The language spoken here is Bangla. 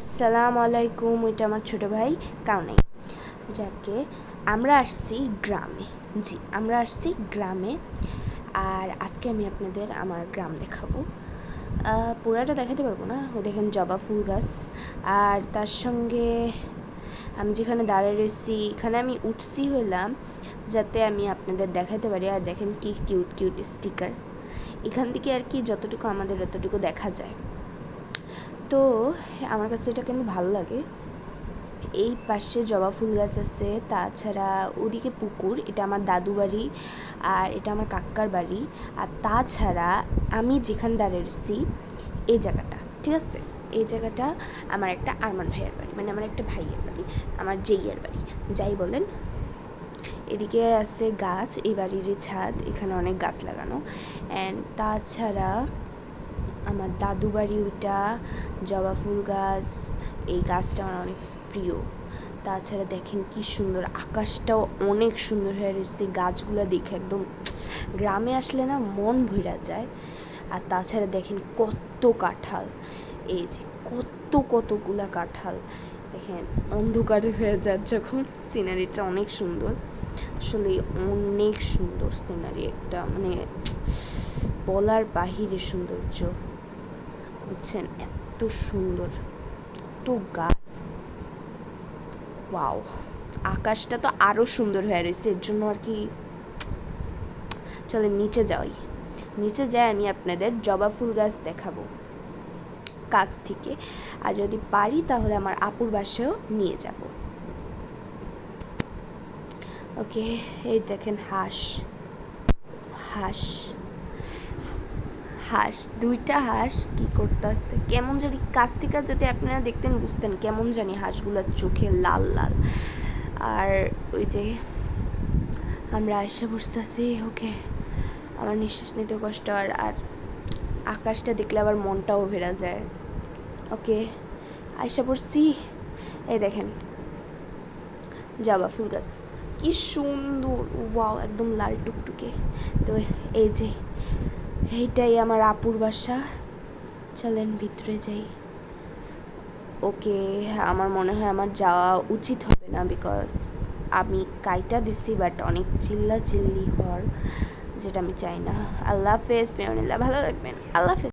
আসসালামু আলাইকুম ওইটা আমার ছোটো ভাই কাউনাই। যাকে আমরা আসছি গ্রামে। জি, আমরা আসছি গ্রামে। আর আজকে আমি আপনাদের আমার গ্রাম দেখাবো। পুরাটা দেখাতে পারব না। ও দেখেন জবা ফুল গাছ। আর তার সঙ্গে আমি যেখানে দাঁড়িয়ে রয়েছি, এখানে আমি উঠছি হইলাম যাতে আমি আপনাদের দেখাতে পারি। আর দেখেন কি কিউট কিউট স্টিকার এখান থেকে আর কি যতটুকু আমাদের যতটুকু দেখা যায়। তো আমার কাছে এটা কেন ভালো লাগে? এই পাশে জবা ফুল গাছ আছে, তাছাড়া ওদিকে পুকুর, এটা আমার দাদু বাড়ি আর এটা আমার কাক্কার বাড়ি। আর তাছাড়া আমি যেখান দাঁড়িয়ে রয়েছি এই জায়গাটা, ঠিক আছে? এই জায়গাটা আমার একটা আরমান ভাইয়ের বাড়ি মানে আমার একটা ভাইয়ের বাড়ি, আমার জেইয়ার বাড়ি, যাই বলেন। এদিকে আছে গাছ, এই বাড়ির ছাদ, এখানে অনেক গাছ লাগানো। অ্যান্ড তাছাড়া আমার দাদু বাড়ি ওইটা, জবা ফুল গাছ, এই গাছটা আমার অনেক প্রিয়। তাছাড়া দেখেন কি সুন্দর, আকাশটাও অনেক সুন্দর হয়ে রয়েছে গাছগুলো দেখে একদম গ্রামে আসলে না মন ভরা যায়। আর তাছাড়া দেখেন কত কাঁঠাল, এই যে কত কতগুলা কাঁঠাল। দেখেন অন্ধকার হয়ে যায় যখন সিনারিটা অনেক সুন্দর। আসলে অনেক সুন্দর সিনারি একটা মানে বলার বাহিরে সৌন্দর্য। বুঝছেন? এত সুন্দর এত গাছ। ওয়াও, আকাশটা তো আরও সুন্দর হয়ে রয়েছে। এর জন্য আর কি চলে নিচে যাই। নিচে যাই, আমি আপনাদের জবা ফুল গাছ দেখাবো কাছ থেকে। আর যদি পারি, তাহলে আমার আপুর বাসায়ও নিয়ে যাব। ওকে, এই দেখেন হাঁস। হাঁস। হাঁস, দুইটা হাঁস কি করতেছে? কেমন জানি কাছ থেকে যদি আপনারা দেখতেন বুঝতেন কেমন জানি হাঁসগুলোর চোখে লাল লাল। আর ওই যে আমরা এসে বুঝতেছি ওকে আমার নিঃশ্বাস নিতে কষ্ট, আর আর আকাশটা দেখলে আবার মনটাও ভেরা যায়। ওকে আয়সা পড়ছি এই দেখেন, জবা ফুল গাছ। কি সুন্দর, ওয়াও, একদম লাল টুকটুকে। তো এই যে এইটাই আমার আপুর বাসা। চলেন ভিতরে যাই। ওকে, আমার মনে হয় আমার যাওয়া উচিত হবে না বিকজ আমি কাইটা দিছি বাট অনেক চিল্লা চিল্লি হওয়ার, যেটা আমি চাই না। আল্লাহ হাফেজ মেয়নিল্লা ভালো লাগবেন আল্লাহ হাফেজ।